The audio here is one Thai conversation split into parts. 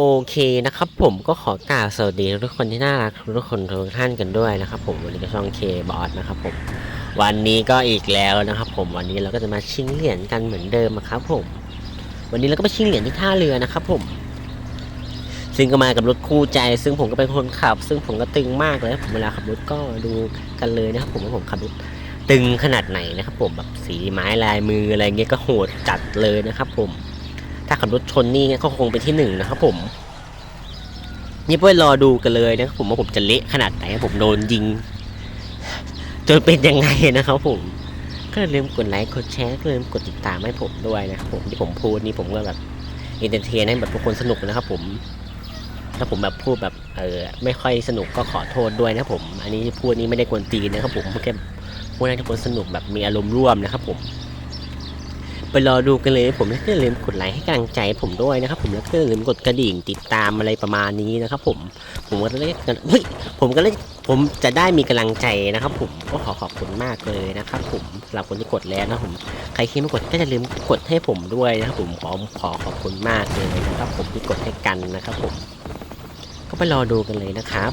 โอเคนะครับผมก็ขอกล่าวสวัสดีทุกคนที่น่ารักทุกคนทุกท่านกันด้วยนะครับผมวันนี้ก็ช่องเคบอสนะครับผมวันนี้ก็อีกแล้วนะครับผมวันนี้เราก็จะมาชิงเหรียญกันเหมือนเดิมอะครับผม วันนี้เราก็ไปชิงเหรียญที่ท่าเรือนะครับผม ซึ่งก็มากับรถคู่ใจ ซึ่งผมก็เป็นคนขับ ซึ่งผมก็ตึงมากเลยผมเวลาขับรถก็ดูกันเลยนะครับผมว่าผมขับรถตึงขนาดไหนนะครับผมแบบสีไม้ลายมืออะไรเงี้ยก็โหดจัดเลยนะครับผม ถ้าขับรถชนนี่ก็คงเป็นที่หนึ่งนะครับผมนี่เพื่อรอดูกันเลยนะครับผมว่าผมจะเละขนาดไหนผมโดนยิง จนเป็นยังไงนะครับผมก็ลืมกดไลค์กดแชร์ก็ลืมกดติดตามให้ผมด้วยนะครับผมที่ผมพูดนี่ผมก็แบบอินเตอร์เทนให้แบบทุกคนสนุกนะครับผมถ้าผมแบบพูดแบบเออไม่ค่อยสนุกก็ขอโทษด้วยนะผม อันนี้พูดนี้ไม่ได้กวนตีนนะครับผมแค่พูดให้ทุกคนสนุกแบบมีอารมณ์ร่วมนะครับผม ไปรอดูกันเลยผมแล้วก็อย่าลืมกดไลค์ให้กำลังใจผมด้วยนะครับผมแล้วก็อย่าลืมกดกระดิ่งติดตามอะไรประมาณนี้นะครับผมผมก็เลยเฮ้ยผมก็เลยผมจะได้มีกำลังใจนะครับ ผมก็ขอขอบคุณมากเลยนะครับผมสำหรับคนที่กดแล้วนะผมใครคิดไม่กดก็อย่าลืมกดให้ผมด้วยนะครับผมขอขอขอบคุณมากเลยนะครับ ผมที่กดให้กันนะครับ ผม ก็ไปรอดูกันเลยนะครับ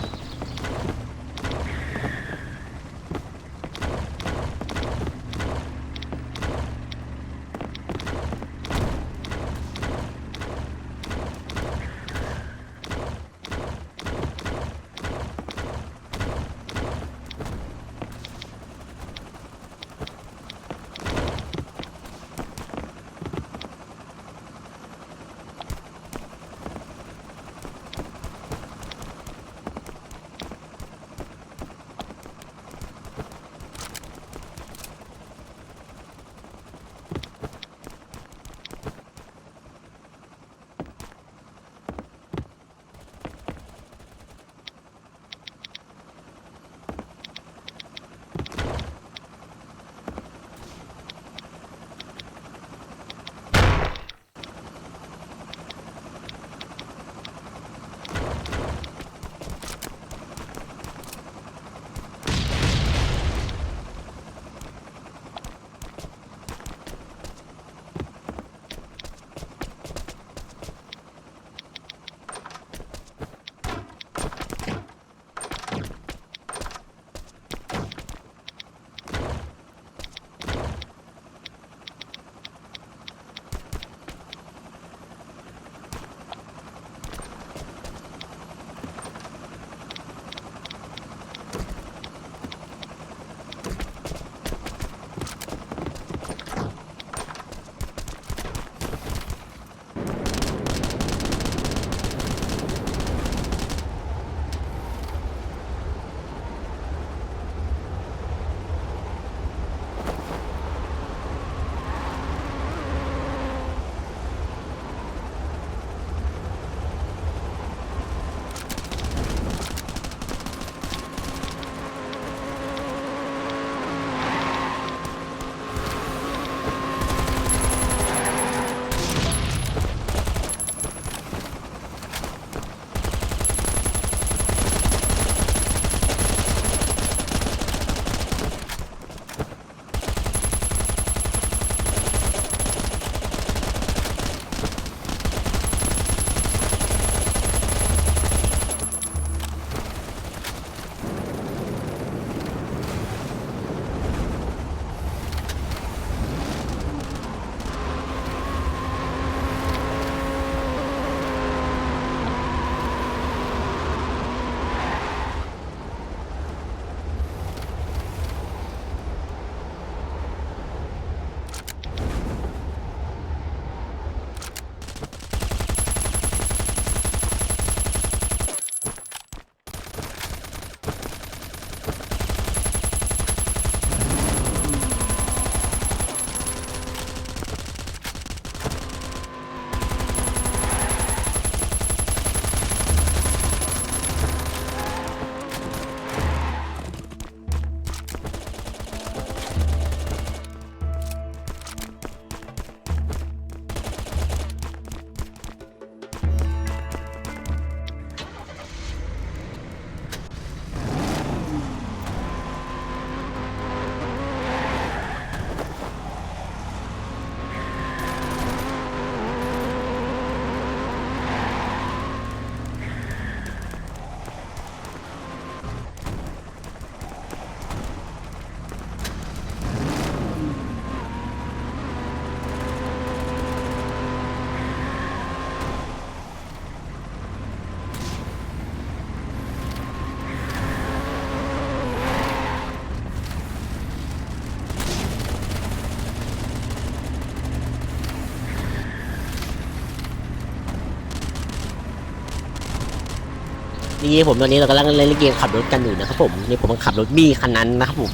นี่ผมตอนนี้เรากำลังเล่นเกมขับรถกันอยู่นะครับผมนี่ผมกำลังขับรถบี้คันนั้นนะครับผม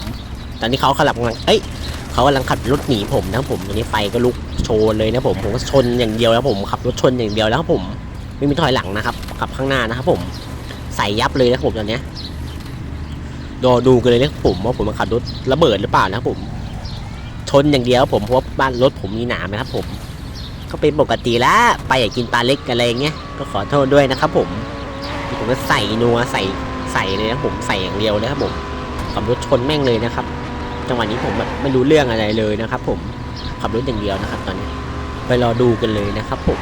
ตอนนี้เขาขับกำลังเอ้ยเขากำลังขับรถหนีผมนะครับผมตอนนี้ไฟก็ลุกโชนเลยนะผมผมก็ชนอย่างเดียวแล้วผมขับรถชนอย่างเดียวแล้วครับผมไม่มีถอยหลังนะครับขับข้างหน้านะครับผมใส่ยับเลยนะครับผมตอนเนี้ยรอดูกันเลยนะครับผมว่าผมมันขับรถระเบิดหรือเปล่านะครับผม ชนอย่างเดียวผมเพราะว่าบ้านรถผมมีหนามนะครับผมก็เป็นปกติแล้วไปอยากกินปลาเล็กอะไรอย่างเงี้ยก็ขอโทษด้วยนะครับผม ผมก็ใส่นัวใส่ใส่เลยนะผมใส่อย่างเดียวเลยครับผมขับรถชนแม่งเลยนะครับ จังหวะนี้ผมแบบไม่รู้เรื่องอะไรเลยนะครับ ผมขับรถอย่างเดียวนะครับ ตอนนี้ไปรอดูกันเลยนะครับผม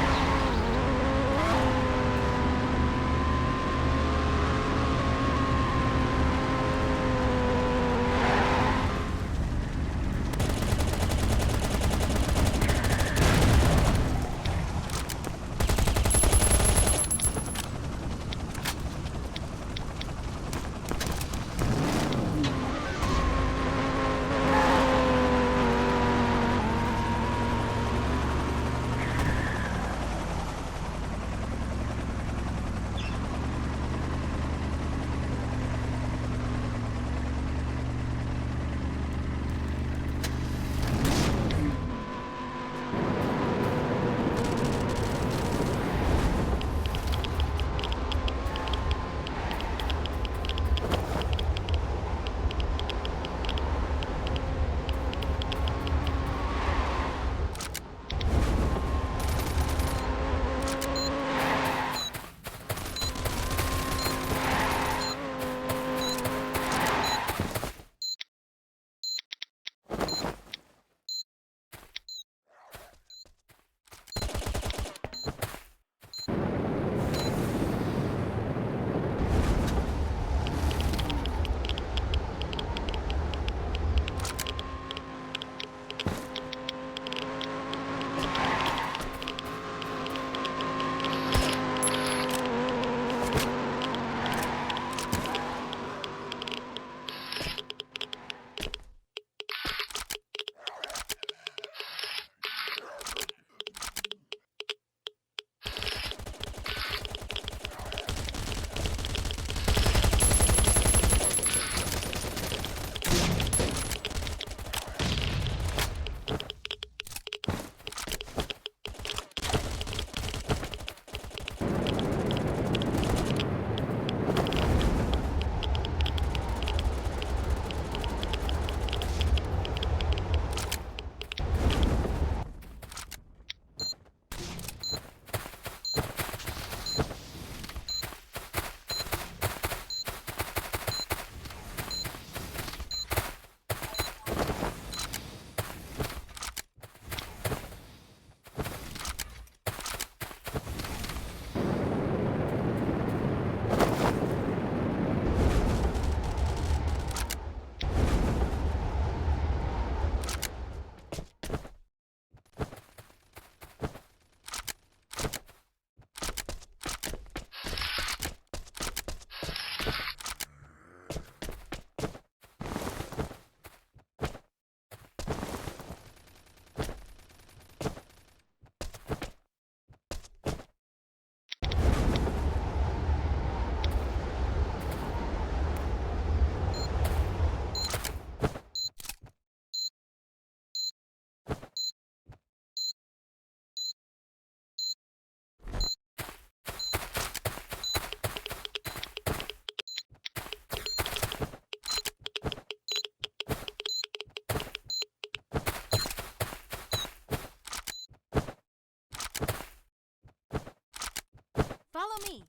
Me.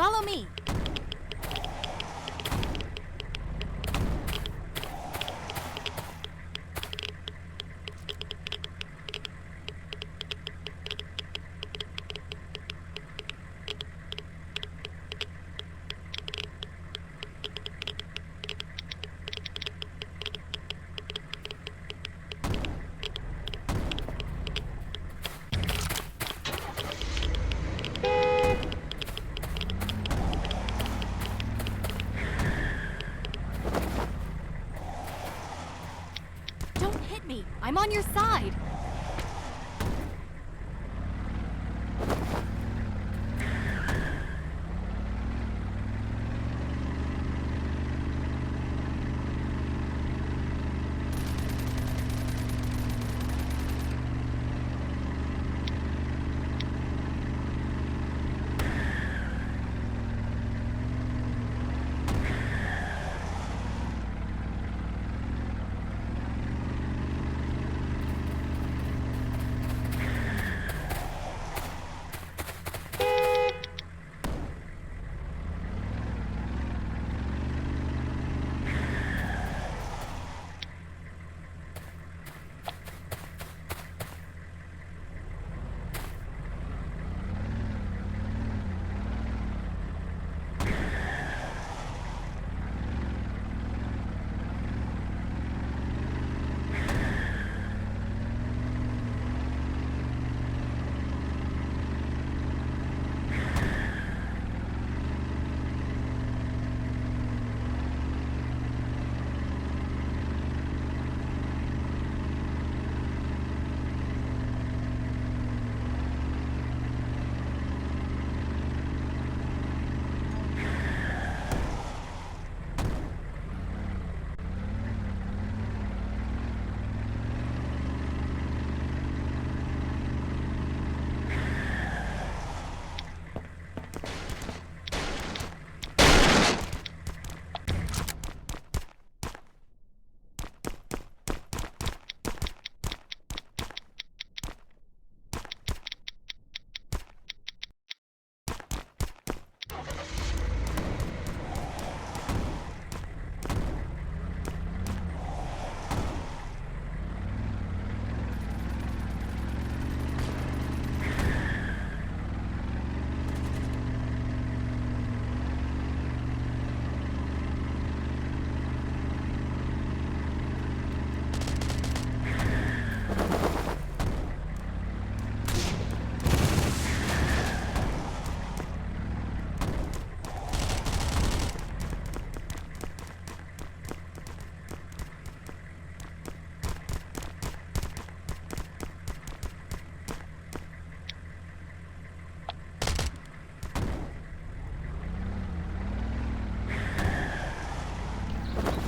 Follow me. I'm on your side.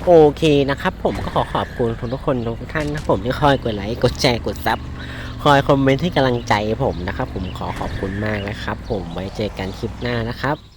โอเคนะครับผมก็ขอขอบคุณทุกคนทุกท่านนะผมที่คอยกดไลค์กดแชร์กดซับคอยคอมเมนต์ให้กำลังใจผมนะครับผมขอขอบคุณมากนะครับผมไว้เจอกันคลิปหน้านะครับ